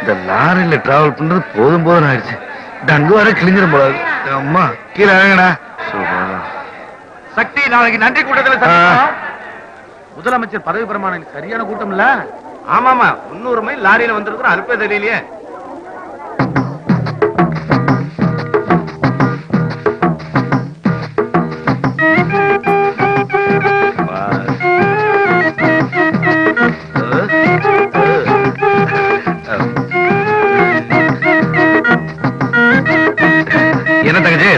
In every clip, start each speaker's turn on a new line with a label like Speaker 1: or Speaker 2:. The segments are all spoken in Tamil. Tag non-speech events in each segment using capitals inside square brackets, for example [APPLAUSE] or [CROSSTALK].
Speaker 1: இந்த லாரியில டிராவல் பண்றது போதும் போதும் ஆயிடுச்சு. டங்கு வர கிழிஞ்சிரும் போல. அம்மா கீழே இறங்கடா.
Speaker 2: சக்தி நாளைக்கு நன்றி கூட்டத்துல. முதலமைச்சர் பதவி பிரமாணம் சரியான கூட்டம் இல்ல ஆமாமா முன்னூறு மைல் லாரியில வந்திருக்கிறோம் அனுப்ப தெரியலையே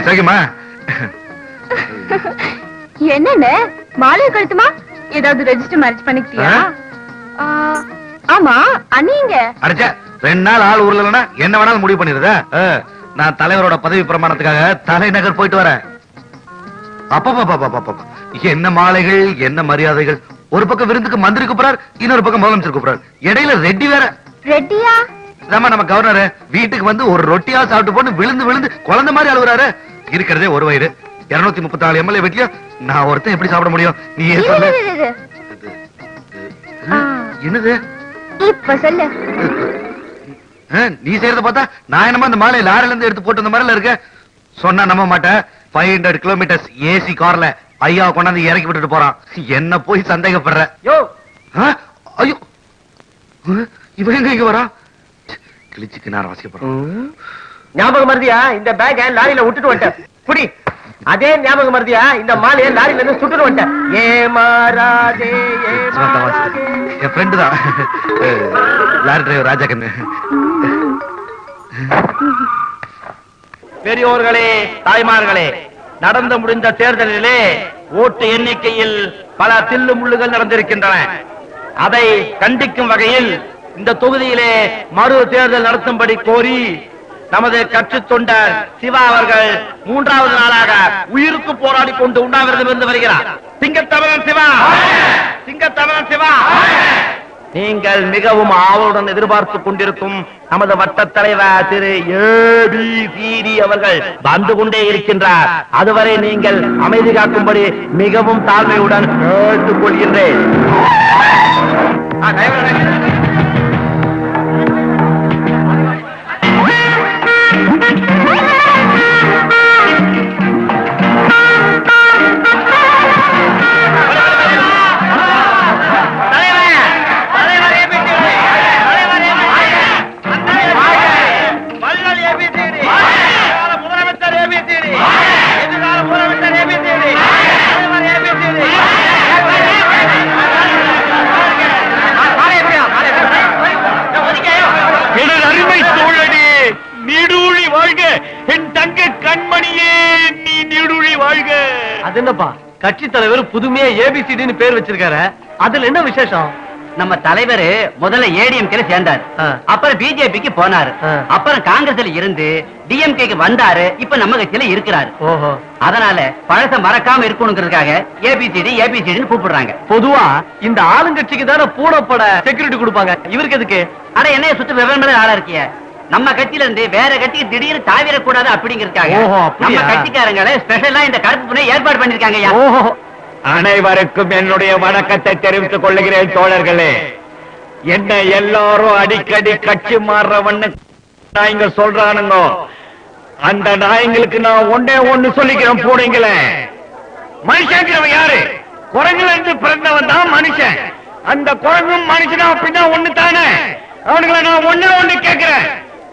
Speaker 1: சரிக்குமா
Speaker 3: என்னென்ன? மாலை கழுத்துமா? ஏதாவது ரெஜிஸ்டர் மேரேஜ் பண்ணிக்கிட்டியா? ஆமா அண்ணீங்க.
Speaker 1: அடிச்சா ரெண்டு நாள் ஆள் ஊர்ல இல்லைன்னா என்ன வேணாலும் முடிவு பண்ணிருதா நான் தலைவரோட பதவி பிரமாணத்துக்காக தலைநகர் போயிட்டு வரேன். அப்பப்பா என்ன மாலைகள் என்ன மரியாதைகள்? ஒரு பக்கம் விருந்துக்கு மந்திரி கூப்பிடுறார் இன்னொரு பக்கம் முதலமைச்சர் கூப்பிடுறார். இடையில ரெட்டி வேற.
Speaker 3: ரெட்டியா?
Speaker 1: நம்ம கவர்னர் வீட்டுக்கு வந்து ஒரு ரொட்டியா சாப்பிட்டு போட்டு விழுந்து விழுந்து குழந்தை மாதிரி அழுகுறாரு. இருக்கிறதே ஒரு வயிறு. இருநூத்தி முப்பத்தி நாலு எம்எல்ஏ வீட்லயும் நான் ஒருத்தன் எப்படி சாப்பிட முடியும்? நீ சொல்லு. என்னது?
Speaker 3: இப்ப சொல்லு.
Speaker 1: ஆ, நீ செய்யறத பார்த்தா நான் என்னமா அந்த மாலை லாரில இருந்து எடுத்து போட்டு அந்த மாதிரில இருக்க சொன்னா நம்ப மாட்டேன். ஃபைவ் ஹண்ட்ரட் கிலோமீட்டர்ஸ் ஏசி கார்ல ஐயா கொண்டாந்து இறக்கி விட்டுட்டு போறான். என்ன போய் சந்தேகப்படுற?
Speaker 2: யோ!
Speaker 1: ஐயோ! இவன் எங்க இங்க வரா ச்சே, கிழிச்சுக்கு நான் வாசிக்க போறேன்.
Speaker 2: ஞாபகம் மருதியா இந்த பேக்க லாரியில விட்டுட்டு வந்துட்டேன். புடி அதே ஞாபகம் மருதியா இந்த மாலையை லாரியில இருந்து சுட்டுட்டு வந்துட்டேன்.
Speaker 1: சுமந்தா வாசி. என் ஃப்ரெண்டு தான். லாரி டிரைவர் ராஜா கண்ணு.
Speaker 2: பெரியோர்களே தாய்மார்களே நடந்து முடிந்த தேர்தலிலே ஓட்டு எண்ணிக்கையில் பல தில்லு முள்ளுகள் நடந்திருக்கின்றன. அதை கண்டிக்கும் வகையில் இந்த தொகுதியிலே மறு தேர்தல் நடத்தும்படி கோரி நமது கட்சி தொண்டர் சிவா அவர்கள் மூன்றாவது நாளாக உயிருக்கு போராடி கொண்டு உண்ணாவிரதம் இருந்து வருகிறார். சிங்கத்தமிழன் சிவா! சிங்கத்தமிழன் சிவா! நீங்கள் மிகவும் ஆவலுடன் எதிர்பார்த்து கொண்டிருக்கும் நமது வட்ட தலைவர் திரு ஏபிசிடி அவர்கள் வந்து கொண்டே இருக்கின்றார். அதுவரை நீங்கள் அமைதி காக்கும்படி மிகவும் தாழ்மையுடன் கேட்டுக் ஏபிசிடின்னு பேர் வச்சிருக்காரு. அதுல என்ன விசேஷம்?
Speaker 4: நம்ம தலைவர் முதல்ல ஏடிஎம்கேல சேர்ந்தாரு. அப்புறம் பிஜேபிக்கு போனாரு. அப்புறம் காங்கிரஸ்ல இருந்து டிஎம்கேக்கு வந்தாரு. இப்ப நம்ம கட்சியில இருக்கிறாரு. அதனால பழச மறக்காம இருக்கணுங்கிறதுக்காக ஏபிசிடி ஏபிசிடின்னு கூப்பிடுறாங்க.
Speaker 2: பொதுவா இந்த ஆளுங்கட்சிக்கு தானே பூனப்பட செக்யூரிட்டி கொடுப்பாங்க. இவருக்கு எதுக்கு?
Speaker 4: ஆனா என்னைய சுத்தி விவரம் ஆளா இருக்கிய. நம்ம கட்சியில இருந்து வேற கட்சிக்கு திடீர்னு தாவிடக்கூடாது அப்படிங்கறதுக்காக? நம்ம கட்சிக்காரங்களை ஸ்பெஷலா இந்த கருப்பு ஏற்பாடு பண்ணிருக்காங்க
Speaker 5: அனைவருக்கும் என்னுடைய வணக்கத்தை தெரிவித்துக் கொள்ளுகிறேன் தோழர்களே. என்ன எல்லாரும் அடிக்கடி கட்சி மாறுறவன்னு நாய்ங்க சொல்றானுங்க. அந்த நாய்ங்களுக்கு நான் ஒன்னே ஒண்ணு சொல்லிக்கிறேன் போடுங்களே. மனுஷங்கிறவன் யாரு? குரங்குல இருந்து பிறந்தவன் தான் மனுஷன். அந்த குரங்கும் மனுஷனா அப்படின்னா ஒண்ணு தானே அவனுங்களை நான் ஒண்ணு ஒண்ணு கேட்கிறேன்.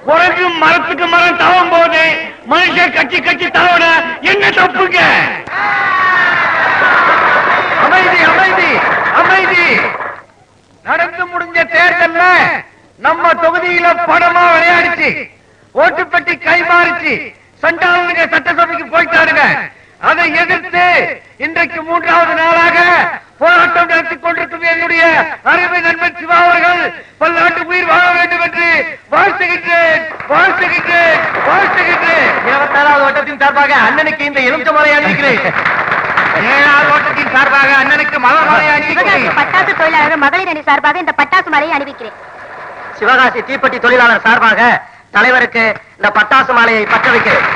Speaker 5: குரங்கு மரத்துக்கு மரம் தவம் போது மனுஷன் கட்சி கட்சி தாவன என்ன தப்புங்க?
Speaker 2: அமைதி அமைதி அமைதி. நடந்து முடிஞ்ச தேர்தல்ல நம்ம தொகுதியில படமா விளையாடிச்சு ஓட்டு பெட்டி கை சண்டாளுங்க சட்டசபைக்கு போயிட்டாருங்க அதை எதிர்த்து இன்றைக்கு மூன்றாவது நாளாக போராட்டம் நடத்தி கொண்டிருக்கும் என்னுடைய அருமை நண்பன் சிவா அவர்கள் பல்லாண்டு உயிர் வாழ வேண்டும் என்று வாழ்த்துகின்றேன் வாழ்த்துகின்றேன் வாழ்த்துகின்றேன். இருபத்தாறாவது வட்டத்தின் சார்பாக அண்ணனுக்கு இந்த எலுமிச்ச மலையை ஏழாவது சார்பாக அண்ணனுக்கு மலர் மலையை அளிக்கிறேன்
Speaker 3: பட்டாசு தொழிலாளர் மகளிர் அணி சார்பாக இந்த பட்டாசு மலையை அணிவிக்கிறேன்.
Speaker 4: சிவகாசி தீப்பெட்டி தொழிலாளர் சார்பாக
Speaker 6: தலைவருக்கு இந்த பட்டாசு மாலையை பற்ற வைக்கிறேன்.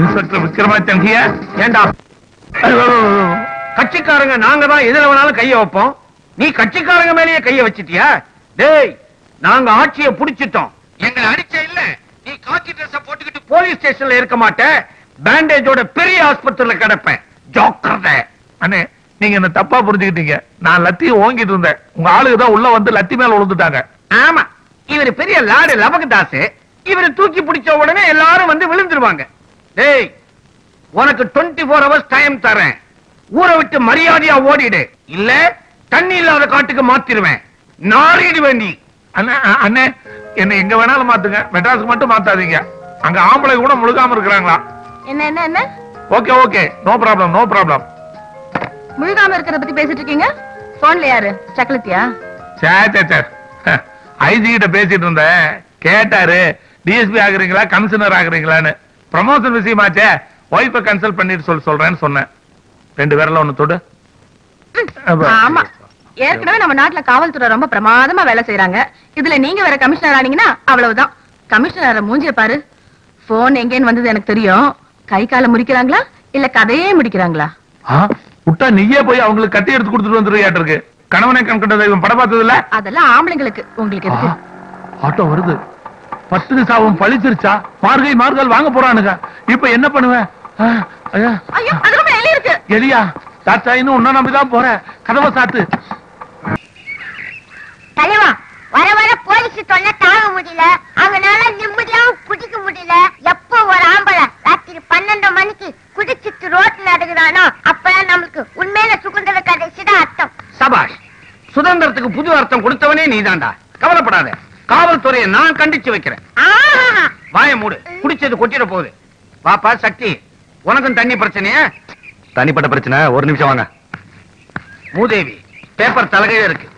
Speaker 7: இன்ஸ்பெக்டர் விக்ரமாதித்யன் ஹியர்
Speaker 8: ஏண்டா கட்சிக்காரங்க நாங்க தான் எதுல வேணாலும் கைய வைப்போம். நீ கட்சிக்காரங்க மேலேயே கைய வச்சிட்டியா? டேய் நாங்க ஆட்சியை புடிச்சிட்டோம். எங்களை அடிச்ச இல்ல. நீ காக்கி ட்ரெஸ் போட்டுக்கிட்டு போலீஸ் ஸ்டேஷன்ல இருக்க மாட்டேன் பேண்டேஜோட பெரிய ஆஸ்பத்திரியில கிடப்பேன். ஜோக்கர்த.
Speaker 7: அண்ணே நீங்க என்ன தப்பா புரிஞ்சுக்கிட்டீங்க. நான் லத்தி ஓங்கிட்டு இருந்தேன். உங்க ஆளுங்க தான் உள்ள வந்து லத்தி மேல விழுந்துட்டாங்க
Speaker 8: ஆமா. இவர் பெரிய லாடு லபகதாசு இவரை தூக்கி பிடிச்ச உடனே எல்லாரும் வந்து விழுந்துருவாங்க. டேய் உனக்கு 24 ஃபோர் ஹவர்ஸ் டைம் தரேன். ஊரை விட்டு மரியாதையா ஓடிடு. இல்ல தண்ணி இல்லாத காட்டுக்கு மாத்திருவேன். நாரிடுவேன் நீ
Speaker 7: அண்ணே என்ன எங்க வேணாலும் மாத்துங்க. மெட்ராஸுக்கு மட்டும் மாத்தாதீங்க. அங்க ஆம்பளை கூட முழுகாம இருக்கிறாங்களா?
Speaker 3: என்ன என்ன என்ன?
Speaker 7: Okay okay. No problem no problem.
Speaker 3: முழுகாம இருக்கிறத பத்தி பேசிட்டு இருக்கீங்க? போன்ல யாரு? சக்கலத்தியா
Speaker 7: சே சே சே. ஐஜி கிட்ட பேசிட்டு இருந்தேன். கேட்டாரு டிஎஸ்பி ஆகுறீங்களா கமிஷனர் ஆகுறீங்களான்னு. ப்ரமோஷன் விஷயமாச்சே ஒய்ஃபை கன்சல்ட் பண்ணிட்டு சொல்லி சொல்றேன்னு சொன்னேன். ரெண்டு பேர்ல ஒண்ணு தொடு.
Speaker 3: ஆமா. ஏற்கனவே நம்ம நாட்டுல காவல்துறை ரொம்ப பிரமாதமா வேலை செய்யறாங்க இதுல நீங்க வேற கமிஷனர் ஆனீங்கன்னா அவ்வளவுதான். கமிஷனர் மூஞ்சிய பாரு. போன் எங்கேன்னு வந்தது எனக்கு தெரியும். கை காலை முடிக்கிறாங்களா இல்ல கதையே முடிக்கிறாங்களா?
Speaker 7: விட்டா நீயே போய் அவங்களுக்கு கட்டி எடுத்து கொடுத்துட்டு வந்துருவியாட்டு இருக்கு. கணவனை கண் கண்ட தெய்வம் படம் பார்த்தது இல்ல?
Speaker 3: அதெல்லாம் ஆம்பளைங்களுக்கு. உங்களுக்கு
Speaker 7: ஆட்டோ வருது. பத்து சாவும் பழிச்சிருச்சா? மார்கை மார்கால் வாங்க போறானுங்க. இப்ப என்ன பண்ணுவேன் எலியா தாத்தா இன்னும் உன்ன நம்பிதான் போறேன். கதவை சாத்து.
Speaker 9: தலைவா வர வர போலீஸ் தொல்லை தாங்க முடியல. அவங்களால நிம்மதியாவும் குடிக்க முடியல. எப்போ ஒரு ஆம்பளை ராத்திரி பன்னெண்டு மணிக்கு குடிச்சிட்டு ரோட்ல நடக்குறானோ அப்பதான் நம்மளுக்கு உண்மையில சுதந்திர கடைசிதான் அர்த்தம்.
Speaker 8: சபாஷ் சுதந்திரத்துக்கு புது அர்த்தம் கொடுத்தவனே நீதான்டா. கவலைப்படாத. காவல்துறையை நான் கண்டிச்சு வைக்கிறேன்.
Speaker 9: ஆஹா.
Speaker 8: வாய மூடு. குடிச்சது கொட்டிட போகுது. பாப்பா சக்தி உனக்கும் தண்ணி பிரச்சனையா?
Speaker 1: தனிப்பட்ட பிரச்சனை. ஒரு நிமிஷம் வாங்க.
Speaker 8: மூதேவி பேப்பர் தலைகையில இருக்கு.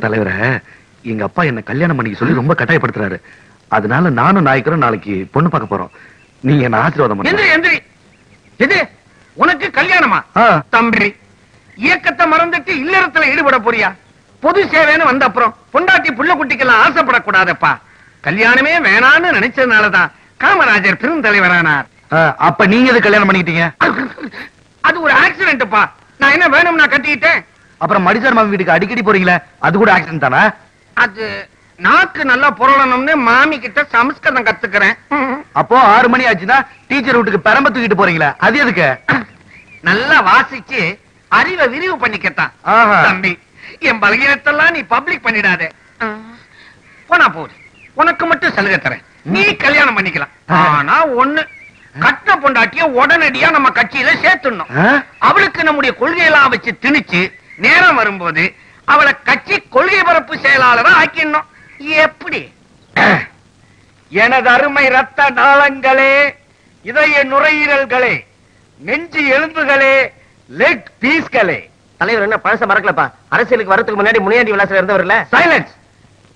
Speaker 1: தலைவரே எங்க அப்பா என்ன கல்யாணம் பண்ணிக்க சொல்லி ரொம்ப கட்டாயப்படுத்துறாரு. அதனால நானும் நாய்க்கரும் நாளைக்கு பொண்ணு பார்க்க போறோம். நீங்க என்ன ஆசீர்வாதம்
Speaker 8: எந்திரி எந்திரி. எது? உனக்கு கல்யாணமா. தம்பி. இயக்கத்தை மறந்துட்டு இல்லறத்துல ஈடுபட போறியா? பொது சேவைன்னு வந்த அப்புறம் பொண்டாட்டி புள்ள குட்டிக்கெல்லாம் ஆசைப்படக்கூடாதப்பா. கல்யாணமே வேணான்னு நினைச்சதுனாலதான் காமராஜர் பெருந்தலைவரானார்.
Speaker 1: அப்ப நீங்க எது கல்யாணம் பண்ணிக்கிட்டீங்க?
Speaker 8: அது ஒரு ஆக்சிடென்ட்ப்பா நான் என்ன வேணும் நான் கட்டிக்கிட்டேன்?
Speaker 1: அப்புறம் மடிசார் மாமி வீட்டுக்கு அடிக்கடி போறீங்களே அது கூட ஆக்சிடென்ட் தானா?
Speaker 8: அது நாக்கு நல்லா புரளணும்னு மாமி கிட்ட சமஸ்கிருதம் கத்துக்கிறேன்.
Speaker 1: அப்போ ஆறு மணி ஆச்சுன்னா டீச்சர் வீட்டுக்கு பெரம்ப தூக்கிட்டு போறீங்களே அது எதுக்கு?
Speaker 8: நல்லா வாசிச்சு அறிவை விரிவு பண்ணிக்கத்தான். தம்பி என் பலகீனத்தெல்லாம் நீ பப்ளிக் பண்ணிடாத. போனா போகுது உனக்கு மட்டும் சலுகை தரேன். நீ கல்யாணம் பண்ணிக்கலாம். ஆனா ஒண்ணு கட்ட பொண்டாட்டிய உடனடியா நம்ம கட்சியில சேர்த்துடணும்? அவளுக்கு நம்முடைய கொள்கையெல்லாம் வச்சு திணிச்சு நேரம் வரும்போது அவளை கட்சி கொள்கை பரப்பு செயலாளரா ஆக்கிடணும். எப்படி? எனது அருமை ரத்த நாளங்களே இதய நுரையீரல்களே நெஞ்சு எலும்புகளே லெக் பீஸ்களே
Speaker 6: தலைவர் என்ன பழச மறக்கலப்பா. அரசியலுக்கு வரதுக்கு முன்னாடி முனியாண்டி விலாசம் இருந்தவர்ல
Speaker 8: சைலன்ஸ்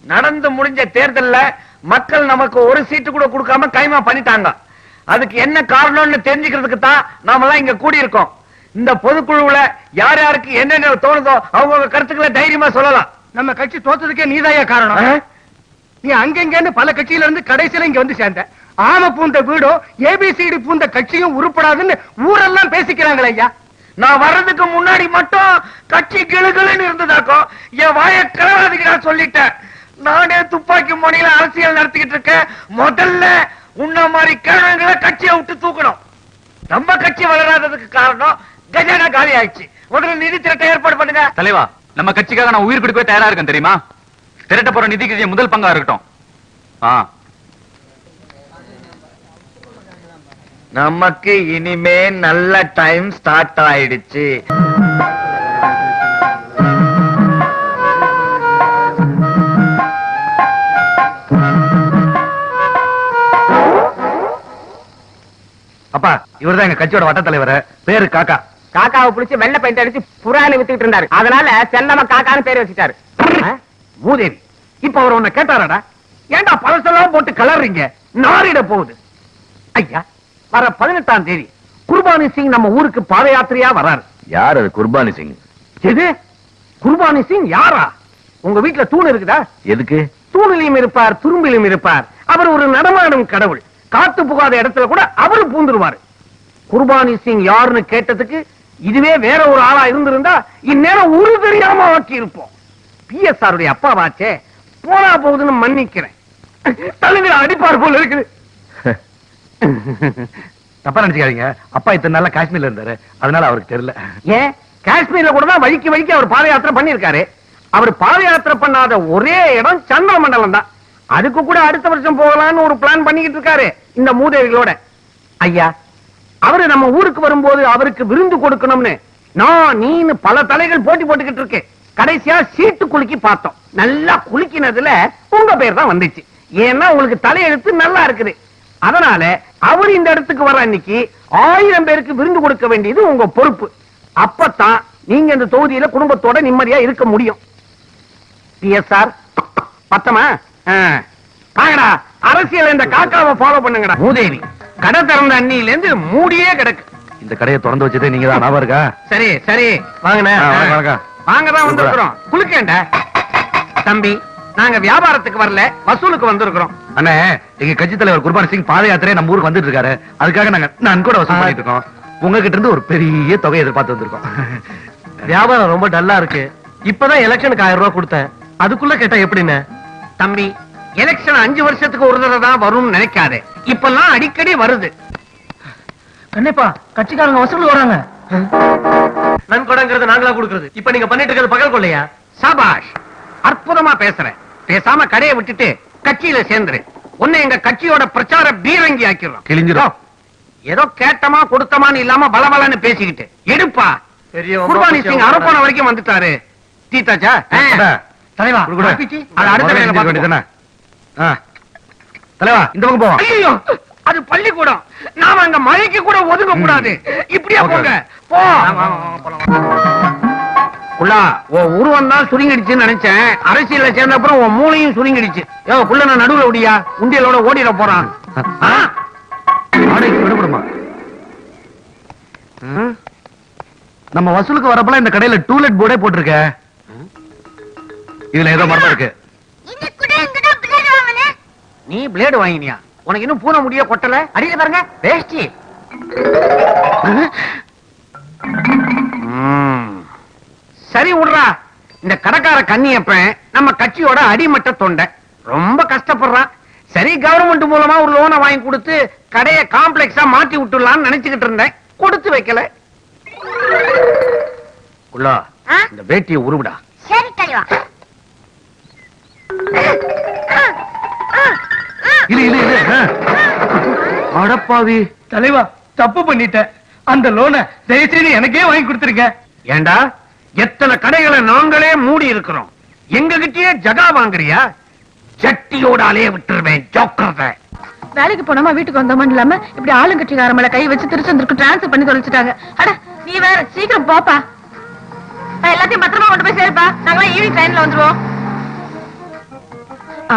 Speaker 8: நடந்து முடிஞ்ச தேர்தல்ல மக்கள் நமக்கு ஒரு சீட்டு கூட கொடுக்காம கைமா பண்ணிட்டாங்க. அதுக்கு என்ன காரணம்னு தெரிஞ்சுக்கிறதுக்கு தான் நாமெல்லாம் இங்க கூடி இருக்கோம் இந்த பொதுக்குழுவுல யார் யாருக்கு என்னென்ன தோணுதோ அவங்க கருத்துக்களை தைரியமா சொல்லலாம். நம்ம கட்சி தோத்ததுக்கே நீதாயா காரணம்? நீ அங்கங்கன்னு பல கட்சியில இருந்து கடைசியில இங்க வந்து சேர்ந்த. ஆம பூந்த வீடும் ஏபிசிடி பூந்த கட்சியும் உருப்படாதுன்னு ஊரெல்லாம் பேசிக்கிறாங்களே ஐயா. நான் வர்றதுக்கு முன்னாடி மட்டும் கட்சி கிளுகிளுன்னு இருந்ததாக்கோ என் வாய கிளவாதிக்கு நான் சொல்லிட்டேன். நானே துப்பாக்கி முனையில அரசியல் நடத்திக்கிட்டு இருக்கேன். முதல்ல உன்ன மாதிரி கிழங்களை கட்சியை விட்டு தூக்கணும். நம்ம கட்சி வளராததுக்கு காரணம் கஜானா காலி ஆயிடுச்சு. முதல்ல நிதி திரட்ட ஏற்பாடு பண்ணுங்க.
Speaker 10: தலைவா நம்ம கட்சிக்காக நான் உயிர் கொடுக்கவே தயாரா இருக்கேன் தெரியுமா? திரட்ட போற நிதிக்கு முதல் பங்கா இருக்கட்டும். ஆ
Speaker 5: நமக்கு இனிமே நல்ல டைம் ஸ்டார்ட் ஆயிடுச்சு.
Speaker 1: அப்பா இவர்தான் எங்க கட்சியோட வட்ட தலைவர். பேரு காக்கா.
Speaker 11: காக்காவை புடிச்சு வெள்ளை பெயிண்ட் அடிச்சு புறான்னு வித்துக்கிட்டு இருந்தாரு. அதனால செல்லம காக்கான்னு பேர் வச்சுட்டாரு.
Speaker 8: மூதேவி இப்ப அவர் உன்னை கேட்டாரடா? ஏன்டா பழசெல்லாம் போட்டு கலர்றீங்க? நாரிட போகுது. ஐயா வர பதினெட்டாம் தேதி குர்பானி சிங் நம்ம ஊருக்கு பாத யாத்திரையா வராரு.
Speaker 5: யார் அது குர்பானி சிங்?
Speaker 8: எது? குர்பானி சிங் யாரா? உங்க வீட்டுல தூண் இருக்குதா?
Speaker 5: எதுக்கு?
Speaker 8: தூணிலையும் இருப்பார் துரும்பிலும் இருப்பார். அவர் ஒரு நடமாடும் கடவுள். காத்து புகாத இடத்துல கூட அவரு பூந்துருவாரு. குர்பானி சிங் யாருன்னு கேட்டதுக்கு இதுவே வேற ஒரு ஆளா இருந்திருந்தா இந்நேரம் உரு தெரியாம ஆக்கி இருப்போம் பிஎஸ்ஆர் உடைய அப்பாவாச்சே போனா போகுதுன்னு மன்னிக்கிறேன். தழுவில அடிப்பார் போல இருக்குது. [LAUGHS]
Speaker 1: தப்பா நினைச்சுக்காதீங்க. அப்பா இத்தனை நாளா காஷ்மீர்ல இருந்தாரு. அதனால அவருக்கு தெரியல.
Speaker 8: ஏன் காஷ்மீர்ல கூட தான் வழிக்கு வழிக்கு அவர் பாத யாத்திரை பண்ணிருக்காரு அவர் பாத யாத்திரை பண்ணாத ஒரே இடம் சந்திர மண்டலம் தான். அதுக்கு கூட அடுத்த வருஷம் போகலாம்னு ஒரு பிளான் பண்ணிக்கிட்டு இருக்காரு இந்த மூதேவிகளோட. ஐயா அவரு நம்ம ஊருக்கு வரும்போது அவருக்கு விருந்து கொடுக்கணும்னு நான் நீன்னு பல தலைகள் போட்டி போட்டுக்கிட்டு இருக்கேன். கடைசியா சீட்டு குலுக்கி பார்த்தோம். நல்லா குலுக்கினதுல உங்க பேர் தான் வந்துச்சு. ஏன்னா உங்களுக்கு தலையெழுத்து நல்லா இருக்குது. அதனால அவர் இந்த இடத்துக்கு வர அன்னைக்கு ஆயிரம் பேருக்கு விருந்து கொடுக்க வேண்டியது உங்க பொறுப்பு. அப்பதான் நீங்க இந்த தொகுதியில குடும்பத்தோட நிம்மதியா இருக்க முடியும். பிஎஸ்ஆர் பத்தமா? ஆ. வாங்கடா அரசியல் இந்த காக்காவை ஃபாலோ பண்ணுங்கடா. மூதேவி. கடை திறந்த அன்னியில இருந்து மூடியே கிடக்கு.
Speaker 1: இந்த கடையை திறந்து வச்சதே நீங்க தான் ஞாபகம் இருக்கா?
Speaker 8: சரி சரி. வாங்கண்ணே.
Speaker 1: வணக்கம்.
Speaker 8: வாங்கதான் வந்திருக்கிறோம். குளுக்கேண்டா. தம்பி நாங்க வியாபாரத்துக்கு வரல வசூலுக்கு வந்திருக்கிறோம்.
Speaker 1: அண்ணே எங்க கட்சி தலைவர் குர்பான் சிங் பாத யாத்திரை நம்ம ஊருக்கு வந்துட்டு இருக்காரு. அதுக்காக நாங்க நன்கூட வசூல் பண்ணிட்டு இருக்கோம். உங்ககிட்ட இருந்து ஒரு பெரிய தொகையை எதிர்பார்த்து வந்திருக்கோம்.
Speaker 8: வியாபாரம் ரொம்ப டல்லா இருக்கு. இப்பதான் எலெக்ஷனுக்கு ஆயிரம் ரூபாய் கொடுத்தேன். அதுக்குள்ள கேட்டா எப்படின்னு? தம்பி எலெக்ஷன் அஞ்சு வருஷத்துக்கு ஒரு தடவை தான் வரும்னு நினைக்காதே. இப்பெல்லாம் அடிக்கடி வருது. கண்டிப்பா கட்சிக்காரங்க வசூல் வராங்க. நன்கொடைங்கிறது நாங்களா கொடுக்கறது. இப்ப நீங்க பண்ணிட்டு இருக்கிறது பகல் கொள்ளையா? சபாஷ் அற்புதமா பேசுறேன். பேசாம கடையை விட்டுட்டு கட்சியில சேர்ந்துரு. உன்னை எங்க கட்சியோட பிரச்சார பீரங்கி ஆக்கிடுறோம்.
Speaker 1: கிழிஞ்சிரும்.
Speaker 8: ஏதோ கேட்டமா கொடுத்தமான்னு இல்லாம பலபலன்னு பேசிக்கிட்டு. எடுப்பா. குர்பானி சிங் அரப்போன வரைக்கும் வந்துட்டாரு. தீத்தாச்சா? தலைவா அடுத்த.
Speaker 1: தலைவா இந்த பக்கம் போவோம்.
Speaker 8: ஐயோ அது பள்ளிக்கூடம். நாம அங்க மழைக்கு கூட ஒதுங்க கூடாது. இப்படியா. போங்க. போ. குள்ளா உன் உருவம் தான் சுருங்கிடுச்சுன்னு நினைச்சேன். அரசியல்ல சேர்ந்த அப்புறம் உன் மூளையும் சுருங்கிடுச்சு. யோ குள்ள நான் நடுவுல விடியா உண்டியலோட ஓடிட போறான். ஆ?
Speaker 1: வாடகைக்கு விடுபடுமா? நம்ம வசூலுக்கு வரப்பல இந்த கடையில டூலெட் போர்டே போட்டிருக்க. இதுல ஏதோ மரம் இருக்கு.
Speaker 8: நீ பிளேடு வாங்கினியா? உனக்கு இன்னும் பூனை முடிய கொட்டல? அடியில பாருங்க வேஷ்டி. சரி விடுறா. இந்த கடைக்கார கண்ணியப்பன் நம்ம கட்சியோட அடிமட்ட தொண்டை. ரொம்ப கஷ்டப்படுறான். சரி கவர்மெண்ட் மூலமா ஒரு லோனை வாங்கி கொடுத்து கடையை காம்ப்ளெக்ஸா மாத்தி விட்டுடலாம்னு நினைச்சுக்கிட்டு இருந்தேன். கொடுத்து வைக்கல? இந்த வேட்டியை உருவிடா.
Speaker 9: சரி தலைவா
Speaker 1: இது இது இது ஆ.
Speaker 8: அடப்பாவி
Speaker 7: தலைவா தப்பு பண்ணிட்டேன். அந்த லோனை தயவுசெய்து எனக்கே வாங்கி கொடுத்துருங்க.
Speaker 8: ஏண்டா? எத்தனை கடைகளை நாங்களே மூடி இருக்கிறோம். எங்க கிட்டயே ஜகா வாங்குறியா? சட்டியோட அலைய விட்டுருவேன் ஜோக்கரத.
Speaker 3: வேலைக்கு போனோமா வீட்டுக்கு வந்தோமா இல்லாம இப்படி ஆளுங்கட்சிக்கார மேல கை வச்சு திருச்செந்தூருக்கு டிரான்ஸ்ஃபர் பண்ணி தொலைச்சிட்டாங்க. அட நீ வேற சீக்கிரம் போப்பா. எல்லாத்தையும் பத்திரமா கொண்டு போய் சேர்ப்பா. நாங்களாம் ஈவினிங் ட்ரெயின்ல வந்துருவோம். ஆ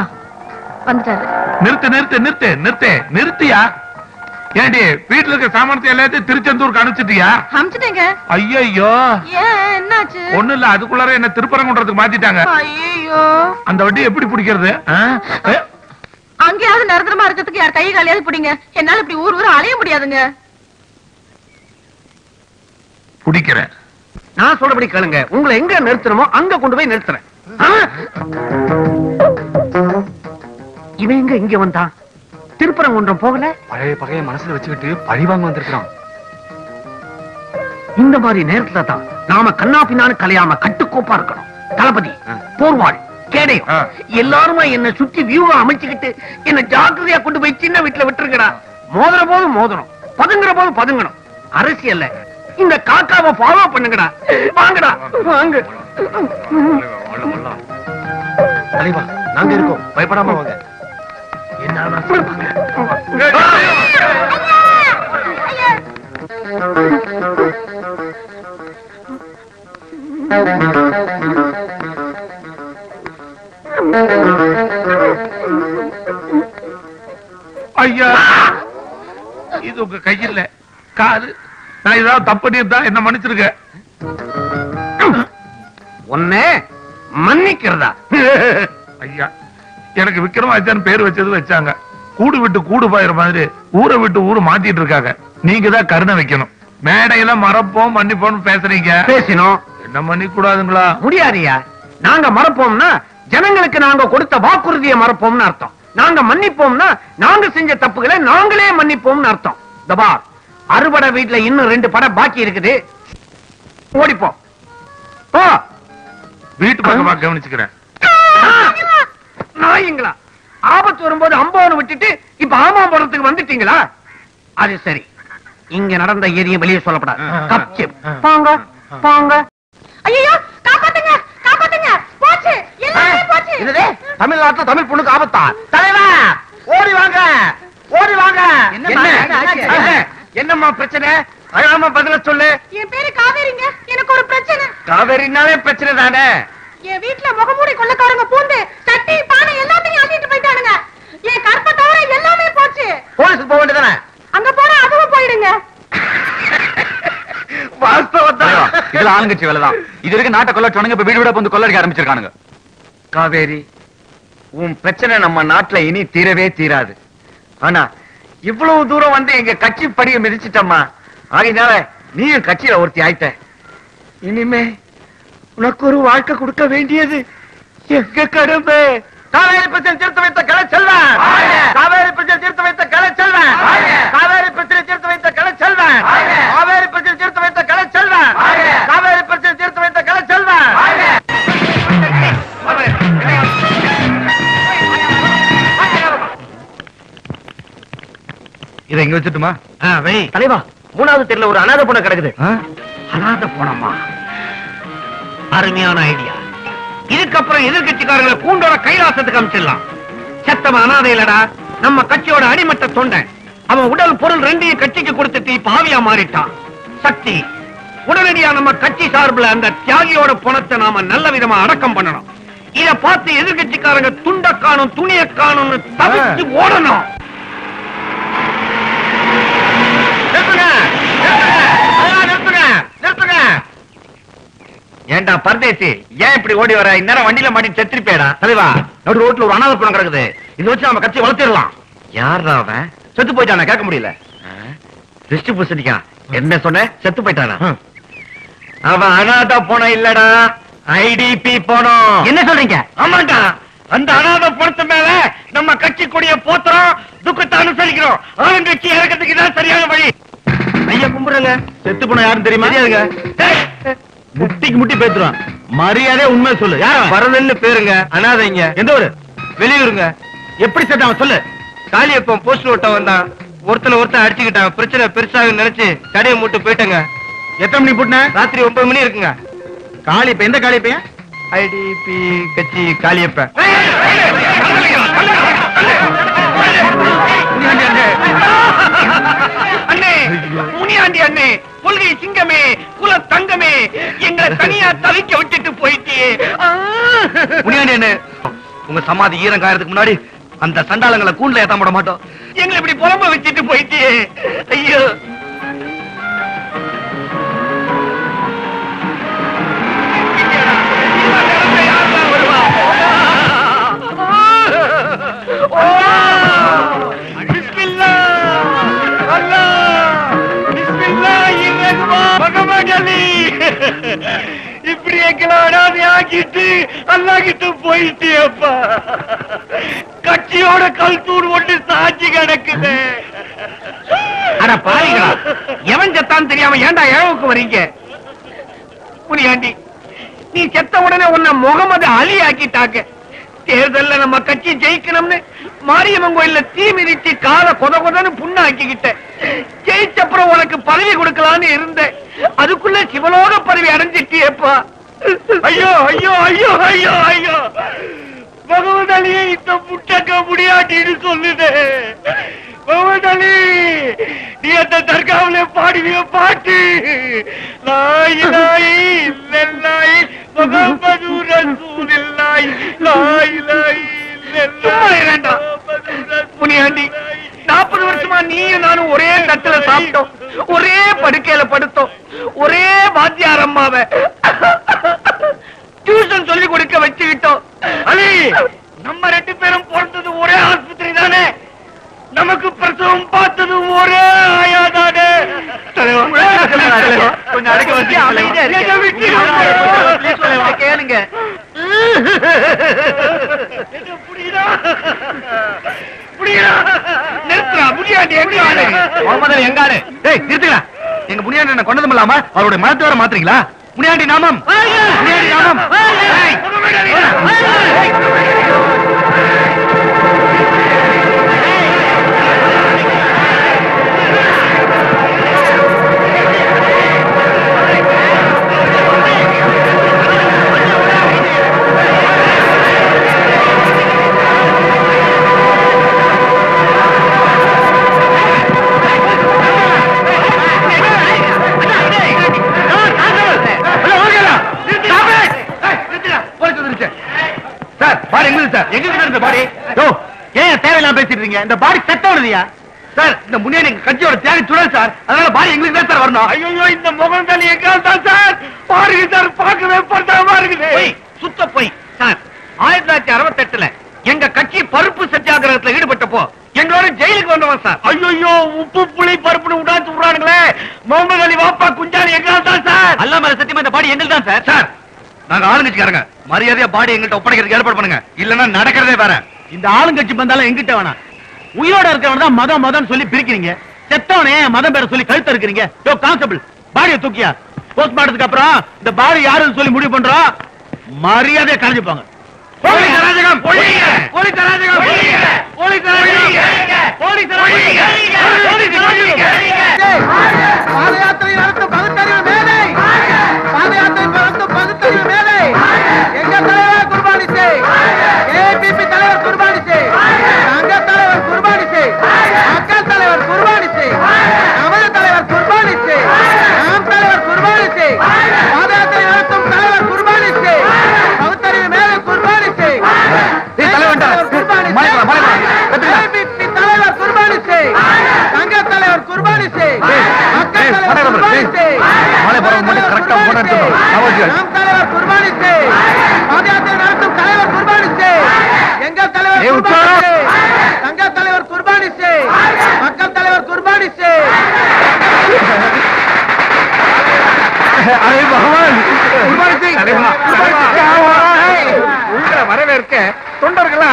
Speaker 3: வந்துட்டாரு.
Speaker 7: நிறுத்து நிறுத்து நிறுத்து நிறுத்து நிறுத்தியா? ஏண்டி வீட்டுல இருக்க சாமானத்தை எல்லாத்தையும் திருச்செந்தூருக்கு அனுப்பிச்சிட்டியா?
Speaker 3: அமிச்சிட்டேங்க
Speaker 7: ஐயோ
Speaker 3: என்னாச்சு?
Speaker 7: ஒண்ணு இல்ல அதுக்குள்ளார என்ன திருப்பரங்குன்றதுக்கு மாத்திட்டாங்க.
Speaker 3: ஐயோ
Speaker 7: அந்த வட்டி எப்படி பிடிக்கிறது?
Speaker 3: அங்கேயாவது நிரந்தரமா இருக்கிறதுக்கு யார் கை காலியாவது பிடிங்க. என்னால இப்படி ஊர் ஊர் அலைய முடியாதுங்க.
Speaker 7: பிடிக்கிறேன்.
Speaker 8: நான் சொல்றபடி கேளுங்க. உங்களை எங்க நிறுத்தணுமோ அங்க கொண்டு போய் நிறுத்துறேன்? இவன் எங்க இங்க வந்தான்? திருப்பரங்குன்றம் போகல?
Speaker 1: பழைய பகைய மனசுல வச்சுக்கிட்டு பழி வாங்க வந்திருக்கான்
Speaker 8: இந்த மாதிரி நேரத்துல தான் நாம கண்ணா பின்னான்னு கலையாம கட்டுக்கோப்பா இருக்கணும். தளபதி போர்வாள் கேடயம். எல்லாருமே என்ன சுத்தி வியூவா அமைச்சுக்கிட்டு என்ன ஜாக்கிரதையா கொண்டு போய் சின்ன வீட்டுல விட்டுருக்கடா. மோதிர போது மோதிரம் பதுங்குற போது பதுங்கணும். அரசியல்ல இந்த காக்காவை ஃபாலோ பண்ணுங்கடா. வாங்கடா வாங்க.
Speaker 1: நாங்க இருக்கோம். பயப்படாம வாங்க.
Speaker 7: ஐயா இது உங்க கையில. காது நான் ஏதாவது தப்பு பண்ணியிருந்தா என்ன மன்னிச்சிருக்க
Speaker 8: உன்னை மன்னிக்கிறதா? [LAUGHS]
Speaker 7: எனக்கு விக்ரமாதித்யன் பேர் வச்சது வச்சாங்க. கூடு விட்டு கூடு பாயிற மாதிரி ஊரை விட்டு ஊரு மாத்திட்டு இருக்காங்க. நீங்க தான் கருணை வைக்கணும். மேடையில மறப்போம் மன்னிப்போம் பேசுறீங்க.
Speaker 8: பேசினோம்.
Speaker 7: என்ன மன்னிக்க கூடாதுங்களா
Speaker 8: முடியாதியா நாங்க மறப்போம்னா ஜனங்களுக்கு நாங்க கொடுத்த வாக்குறுதியை மறப்போம்னு அர்த்தம். நாங்க மன்னிப்போம்னா நாங்க செஞ்ச தப்புகளை நாங்களே மன்னிப்போம்னு அர்த்தம். தபா அறுபடை வீட்டுல இன்னும் ரெண்டு படம் பாக்கி இருக்குது. ஓடிப்போம்.
Speaker 7: வீட்டு பக்கமா கவனிச்சுக்கிறேன்.
Speaker 8: நாயங்களா? ஆபத்து வரும்போது அம்போன்னு விட்டுட்டு இப்ப ஆமாம்பரத்துக்கு வந்துட்டீங்களா? அது சரி. இங்க நடந்த எதையும் வெளியே சொல்லப்படாது. போங்க போங்க.
Speaker 3: ஐயோ காப்பாத்துங்க காப்பாத்துங்க. போச்சு. போச்சு.
Speaker 1: இதுதே தமிழ்நாட்டுல தமிழ் பொண்ணுக்கு ஆபத்தா?
Speaker 8: தலைவா ஓடி வாங்க ஓடி வாங்க?
Speaker 3: என்னம்மா
Speaker 8: பிரச்சனை? அழாம பதில சொல்லு.
Speaker 3: என் பேரு காவேரிங்க. எனக்கு ஒரு பிரச்சனை.
Speaker 8: காவேரினாலே பிரச்சனை தானே?
Speaker 3: என் வீட்டுல முகமூடி கொள்ளக்காரங்க பூந்து சட்டி பானை எல்லாத்தையும் அள்ளிட்டு போயிட்டானுங்க என் கற்பை தவிர எல்லாமே போச்சு
Speaker 1: போலீஸுக்கு போக வேண்டியதானே
Speaker 3: அங்க போனா அதுவும் போயிடுங்க. [LAUGHS]
Speaker 10: இதுல ஆளுங்கட்சி வேலைதான் இது வரைக்கும் நாட்டை கொள்ளட்டவனுங்க இப்ப வீடு வீட வந்து கொள்ளடிக்க ஆரம்பிச்சிருக்கானுங்க.
Speaker 8: காவேரி உன் பிரச்சனை நம்ம நாட்டுல இனி தீரவே தீராது. ஆனா இவ்வளவு தூரம் வந்து எங்க கட்சி படிய மிதிச்சிட்டம்மா. ஆகையினால நீயும் கட்சியில ஒருத்தி ஆயிட்ட. இனிமே உனக்கு ஒரு வாழ்க்கை கொடுக்க வேண்டியது எங்க கடமை? காவேரி பிரச்சனை
Speaker 1: இங்க வச்சுட்டுமா?
Speaker 8: தலைவா மூணாவது தெருல ஒரு அனாதை பொண்ணு கிடக்குது. அனாதை போனம்மா அருமையான ஐடியா இதுக்கப்புறம் எதிர்கட்சிக்காரங்களை கூண்டோட கைலாசத்துக்கு அமைச்சிடலாம் செத்தவன் அனாதை இல்லடா. நம்ம கட்சியோட அடிமட்ட தொண்டை. அவன் உடல் பொருள் ரெண்டையும் கட்சிக்கு கொடுத்துட்டு இப்ப ஆவியா மாறிட்டான். சக்தி. உடனடியா நம்ம கட்சி சார்பில் அந்த தியாகியோட பணத்தை நாம நல்ல விதமா அடக்கம் பண்ணணும். இத பார்த்து எதிர்கட்சிக்காரங்க துண்ட காணும் துணிய காணும்னு தவிச்சு ஓடணும் நிறுத்துங்க நிறுத்துங்க அதெல்லாம் நிறுத்துங்க நிறுத்துங்க ஏன்டா பரதேசி. ஏன் இப்படி ஓடி வர? இந்நேரம் வண்டியில மாட்டி செத்துருப்பேடா. தலைவா நடு ரோட்ல ஒரு அனாதை பணம் கிடக்குது. இது வச்சு நம்ம கட்சி வளர்த்திடலாம். யாரா அவன்? செத்து போயிட்டானா கேட்க முடியல. திருஷ்டி பூசணிக்கா என்ன சொன்ன? செத்து போயிட்டானா? அவன் அனாதை போனம் இல்லடா. ஐடிபி போனோம் என்ன சொல்றீங்க? ஆமாண்டா. அந்த அனாதை பணத்து மேல நம்ம கட்சி கொடிய போத்துறோம் துக்கத்தை அனுசரிக்கிறோம். ஆளுங்கட்சி இறக்கிறதுக்கு தான் சரியான வழி. ஐயா கும்பிடுங்க செத்து போன யாரும் தெரியுமா? தெரியாதுங்க. முட்டிக்கு முட்டி பேத்துறான் மரியாதை உண்மை சொல்லு யார வரதன்னு பேருங்க அனாதைங்க எந்த ஊரு வெளியூருங்க எப்படி செட்டான் சொல்லு காளியப்பன் போஸ்ட் ஓட்ட வந்தான் ஒருத்தனை ஒருத்தன் அடிச்சுக்கிட்டான் பிரச்சனை பெருசாக நினைச்சு கடையை மூட்டு போயிட்டங்க எத்தனை மணி போட்டுன ராத்திரி ஒன்பது மணி இருக்குங்க காளியப்ப எந்த காளியப்பையன் ஐடிபி கட்சி காளியப்ப
Speaker 1: உங்க சமாதி ஈரம் காயறதுக்கு முன்னாடி அந்த சண்டாளங்களை கூண்டுல ஏத்தாம விட மாட்டோம்.
Speaker 8: எங்களை இப்படி புலம்ப வச்சுட்டு போயிட்டியே. ஐயோ. Yeah. எங்களை அனாதை ஆக்கிட்டு அல்லாக்கிட்டு போயிட்டியப்பா கட்சியோட கல் தூர் ஒட்டு சாட்சி கிடக்குது. அட பாருங்களா எவன் செத்தான் தெரியாம ஏண்டா இழவுக்கு வரீங்க? புரியாண்டி நீ செத்த உடனே உன்னை முகமது அலி ஆக்கிட்டாங்க.
Speaker 12: தேர்தல்ல நம்ம கட்சி ஜெயிக்கணும்னு மாரியம்மன் கோயில்ல தீ மிதிச்சு கால கொத கொதன்னு புண்ணாக்கிக்கிட்டேன் ஜெயிச்சப்புறம் உனக்கு பதவி கொடுக்கலான்னு இருந்தேன். அதுக்குள்ள சிவலோக பதவி அடைஞ்சிட்டியேப்பா. ஐயோ ஐயோ ஐயோ ஐயோ ஐயோ. பகவதலியை இந்த முட்டக்க முடியாட்டின்னு சொல்லுதே. பகவதலி நீ அந்த தர்காவில பாடுவிய பாட்டு. லாய் லாய் இல்லல்லாய் முகமது ரசூலில்லாய். லாய் லாய் வேண்டாம் முனியாண்டி நாற்பது வருஷமா நீயும் நானும் ஒரே தட்டுல சாப்பிட்டோம். ஒரே படுக்கையில படுத்தோம். ஒரே வாத்தியார் அம்மாவை. டியூஷன் சொல்லி கொடுக்க வச்சுக்கிட்டோம். அலி நம்ம ரெண்டு பேரும் பிறந்தது ஒரே ஆஸ்பத்திரி தானே? நமக்கு பிரசவம் பார்த்தது ஒரே ஆயா தானே
Speaker 10: வச்சு. கேளுங்க. [LAUGHS]
Speaker 12: புரியுதா? புரியுதா? முடியாண்டி எங்க ஆளு
Speaker 1: முகமது எங்க ஆளு? டேய் நிறுத்துங்க எங்க முனியாண்டி என்ன கொண்டதும் இல்லாம அவருடைய மனத்தை வர மாத்துறீங்களா? முனியாண்டி நாமம். முனியாண்டி நாமம். பாடி எங்களுக்கு சார்? எங்க கிட்ட இருந்த பாடி யோ ஏன் தேவையில்லாம பேசிட்டு இருக்கீங்க? இந்த பாடி செத்தவனதியா சார் இந்த முன்னாடி எங்க கட்சியோட தியாகி சுடல் சார். அதனால பாடி எங்களுக்கு தான் சார் வரணும்.
Speaker 12: ஐயோ இந்த முகம் தலி எங்கால் தான் சார் பாருங்க சார் பார்க்கவே படுத்தாம இருக்குது. சுத்த போய். சார் ஆயிரத்தி தொள்ளாயிரத்தி அறுபத்தி எட்டுல எங்க கட்சி பருப்பு சத்தியாகிரகத்துல ஈடுபட்டப்போ எங்களோட ஜெயிலுக்கு வந்தவன் சார். ஐயோ உப்பு புளி பருப்புன்னு உடாச்சு விடுறானுங்களே. முகமது அலி வாப்பா குஞ்சாலி எங்கால் தான் சார்?
Speaker 10: அல்லாம சத்தியமா இந்த பாடி எங்களுக்கு தான் சார்.
Speaker 1: சார் நாங்க ஆளுங்கட்சிக்காரங்க. மரியாதையா பாடி எங்கள்கிட்ட ஒப்படைக்கிறதுக்கு ஏற்பாடு பண்ணுங்க. இல்லன்னா நடக்கிறதே வேற.
Speaker 10: இந்த ஆளுங்கட்சி பந்தாலும் எங்கிட்ட வேணாம். உயிரோட இருக்கிறவன தான் மதம் மதம் சொல்லி பிரிக்கிறீங்க. செத்தவனே மதம் பேர சொல்லி கழுத்த இருக்கிறீங்க யோ கான்ஸ்டபிள் பாடியை தூக்கியா? போஸ்ட்மார்ட்டத்துக்கு அப்புறம் இந்த பாடி யாருன்னு சொல்லி முடிவு பண்றோம் மரியாதையா கலைஞ்சு போங்க.
Speaker 1: போலீஸ் அராஜகம் ஒழியுங்க போலீஸ் அராஜகம் ஒழியுங்க போலீஸ் அராஜகம் போலீஸ் அராஜகம் போலீஸ் அராஜகம்
Speaker 13: பாத யாத்திரை நடத்தும் பகுத்தறிவு மேலை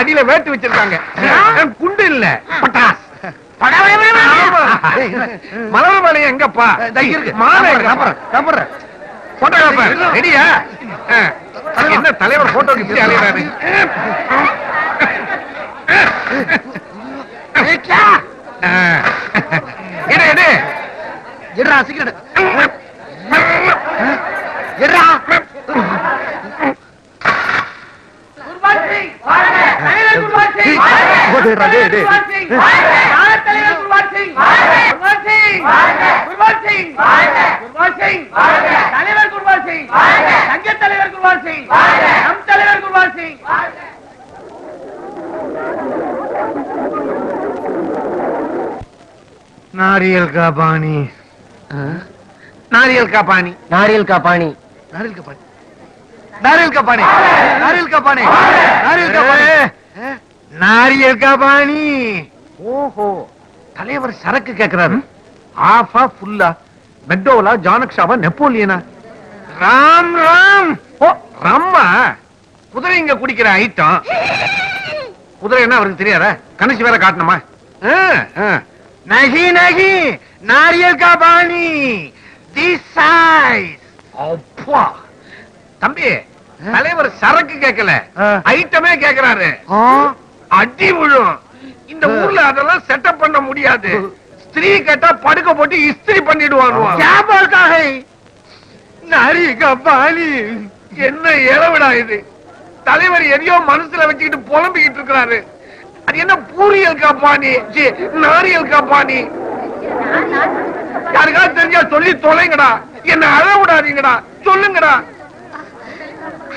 Speaker 8: அடியில வேட்டு வச்சிருக்காங்க. குண்டு இல்ல? பட்டாஸ் மலர் மலை எங்கப்பா? மாலை போட்டோகிராஃபர் ரெடியா? என்ன தலைவர் போட்டோக்கு இப்படி அலையிறாரு? என்ன எடு
Speaker 1: எடுறா சீக்கிரம் எடுறா
Speaker 13: நாரியல் காபாணி. நாரியல் கா
Speaker 8: நாரியல் கா நாரியல் கா நாரியல் கா
Speaker 14: நாரியல் கா பாணி
Speaker 8: நாரியல் கா நாரியல் பாணி ஓஹோ தலைவர் சரக்கு கேட்கிறாரு ஆஃபா ஃபுல்லா மெக்டோவலா ஜானக்ஷாவா நெப்போலியனா? ராம் ராம்! ஓ ரம்மா! குதிரை இங்க குடிக்கிற ஐட்டம். குதிரை என்ன அவருக்கு தெரியாதா? கணச்சு வேற காட்டணுமா? நகி நகி! நாரியல் காபாணி! தி சைஸ் அப்பா! தம்பி தலைவர் சரக்கு கேட்கல ஐட்டமே கேட்கிறாரு அடி விழும். இந்த ஊர்ல அதெல்லாம் செட்டப் பண்ண முடியாது. ஸ்திரீ கேட்டா படுக்க போட்டு இஸ்திரி பண்ணிடுவாங்க. நரிக பாலி. என்ன இளவிடா இது. தலைவர் எதையோ மனசுல வச்சுக்கிட்டு புலம்பிக்கிட்டு இருக்கிறாரு. அது என்ன பூரியல் காப்பானி நாரியல் காப்பானி யாருக்காவது தெரிஞ்சா சொல்லி தொலைங்கடா. என்ன அழ விடாதீங்கடா சொல்லுங்கடா.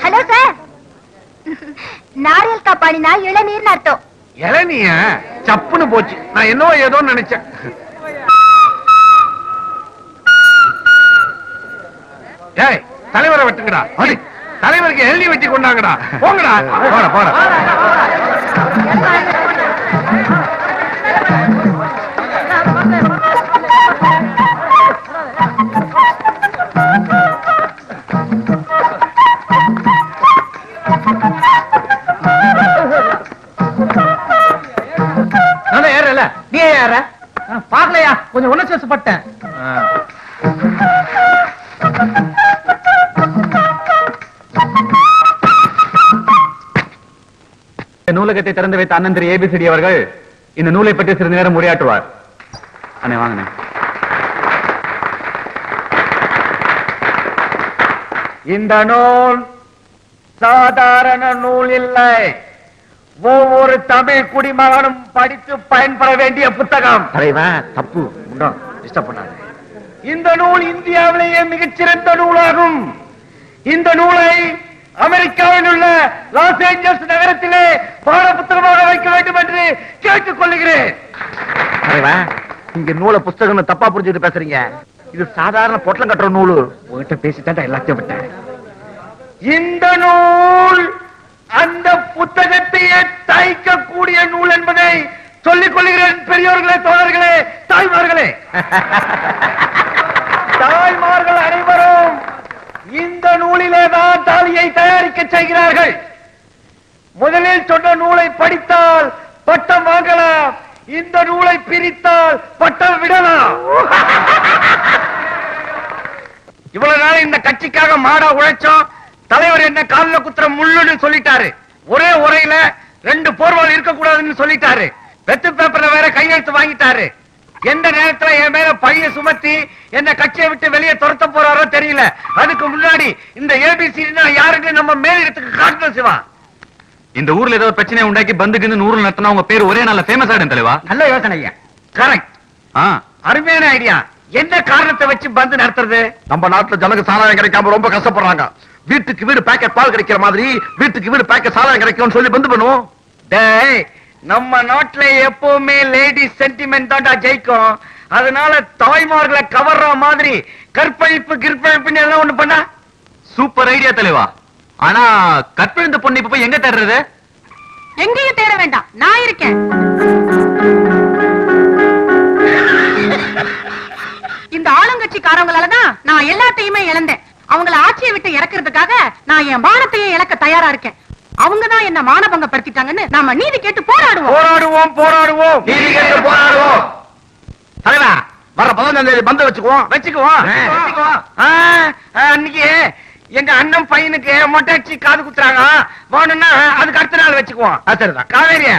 Speaker 9: Hello sir. நாரியல் காப்பாடினா இளநீர்னு அர்த்தம்.
Speaker 8: இளநிய? சப்புன்னு போச்சு. நான் என்னவோ ஏதோ நினைச்சேன். ஏய் தலைவரை வெட்டுங்கடா. அடி தலைவருக்கு எழுதி வெட்டி கொண்டாங்கடா. போங்கடா. போட போட.
Speaker 15: நீ யார பாக்கலையா கொஞ்சம் உணர்ச்சி வசப்பட்டேன்
Speaker 10: நூலகத்தை திறந்து வைத்த அண்ணன் திரு ஏபிசிடி அவர்கள் இந்த நூலை பற்றி சிறிது நேரம் உரையாற்றுவார். அண்ணே வாங்கண்ணே
Speaker 5: இந்த நூல் சாதாரண நூல் இல்லை. ஒவ்வொரு தமிழ் குடிமகனும் படித்து பயன்பெற வேண்டிய புத்தகம்.
Speaker 1: தப்பு. உண்டோம் டிஸ்டர்ப் பண்ணாத.
Speaker 5: இந்த நூல் இந்தியாவிலேயே மிகச்சிறந்த நூலாகும். இந்த நூலை அமெரிக்காவில் உள்ள லாஸ் ஏஞ்சல்ஸ் நகரத்திலே பாட புத்தகமாக வைக்க வேண்டும் என்று கேட்டுக் கொள்ளுகிறேன்.
Speaker 1: இங்க நூலை புஸ்தகம் தப்பா புரிஞ்சுட்டு பேசுறீங்க. இது சாதாரண பொட்டலம் கட்டுற நூலு. உங்ககிட்ட பேசிட்டா எல்லாத்தையும் விட்டேன்.
Speaker 5: இந்த நூல் அந்த புத்தகத்தையே தைக்கக்கூடிய நூல் என்பதை சொல்லிக் கொள்கிறேன் பெரியோர்களே தோழர்களே தாய்மார்களே. [LAUGHS] தாய்மார்கள் அனைவரும் இந்த நூலிலே தான் தாலியை தயாரிக்க செய்கிறார்கள். முதலில் சொன்ன நூலை படித்தால் பட்டம் வாங்கலாம். இந்த நூலை பிரித்தால் பட்டம் விடலாம். [LAUGHS] இவ்வளவு நாள் இந்த கட்சிக்காக மாடா உழைச்சோம். தலைவர் என்ன கால்ல குத்துற முள்ளுன்னு சொல்லிட்டாரு. ஒரே உரையில ரெண்டு போர்வால் இருக்க கூடாதுன்னு சொல்லிட்டாரு. வெத்து பேப்பர்ல வேற கையெழுத்து வாங்கிட்டாரு. எந்த நேரத்துல என் மேல பழிய சுமத்தி என்ன கட்சியை விட்டு வெளியே துரத்த போறாரோ தெரியல. அதுக்கு முன்னாடி இந்த ஏபிசி யாருன்னு நம்ம மேலிடத்துக்கு காட்டணும் சிவா?
Speaker 10: இந்த ஊர்ல ஏதோ பிரச்சனை உண்டாக்கி பந்துக்கு நூறு நடத்தினா உங்க பேர் ஒரே நாள்ல ஃபேமஸ் ஆயிடும் தலைவா?
Speaker 5: நல்ல யோசனை கரெக்ட் அருமையான ஐடியா என்ன காரணத்தை வச்சு பந்து நடத்துறது?
Speaker 1: நம்ம நாட்டுல ஜனங்க சாராயம் கிடைக்காம ரொம்ப கஷ்டப்படுறாங்க. வீட்டுக்கு வீடு பேக்கெட் பால் கிடைக்கிற மாதிரி வீட்டுக்கு வீடு பேக்கெட் சாராயம் கிடைக்கும்னு சொல்லி பந்து பண்ணுவோம்.
Speaker 5: டேய் நம்ம நாட்டுல எப்பவுமே லேடிஸ் சென்டிமெண்ட் தான்டா ஜெயிக்கும். அதனால தாய்மார்களை கவர்ற மாதிரி கற்பழிப்பு கிற்பழிப்புன்னு எல்லாம் ஒண்ணு பண்ணா?
Speaker 10: சூப்பர் ஐடியா தலைவா. ஆனா கற்பழிந்த பொண்ணு இப்ப போய் எங்க தேடுறது?
Speaker 3: எங்கேயும் தேட வேண்டாம். நான் இருக்கேன். இந்த ஆளுங்கட்சிக்காரங்களாலதான் நான் எல்லாத்தையுமே இழந்தேன். அவங்கள ஆட்சியை விட்டு இறக்குறதுக்காக நான் என் மானத்தையே இழக்க தயாரா இருக்கேன். அவங்க தான் என்ன மானபங்கப்படுத்திட்டாங்கன்னு நாம நீதி கேட்டு போராடுவோம்.
Speaker 5: போராடுவோம் போராடுவோம்.
Speaker 1: நீதி கேட்டு போராடுவோம். தலைவா வர பதினஞ்சாம் தேதி பந்து வச்சுக்குவோம்.
Speaker 5: வச்சுக்குவோம். அன்னைக்கு எங்க அண்ணன் பையனுக்கு மொட்டை அடிச்சு காது குத்துறாங்க. வேணும்னா அதுக்கு அடுத்த நாள் வச்சுக்குவோம்.
Speaker 1: சரிதான்.
Speaker 5: காவேரியா.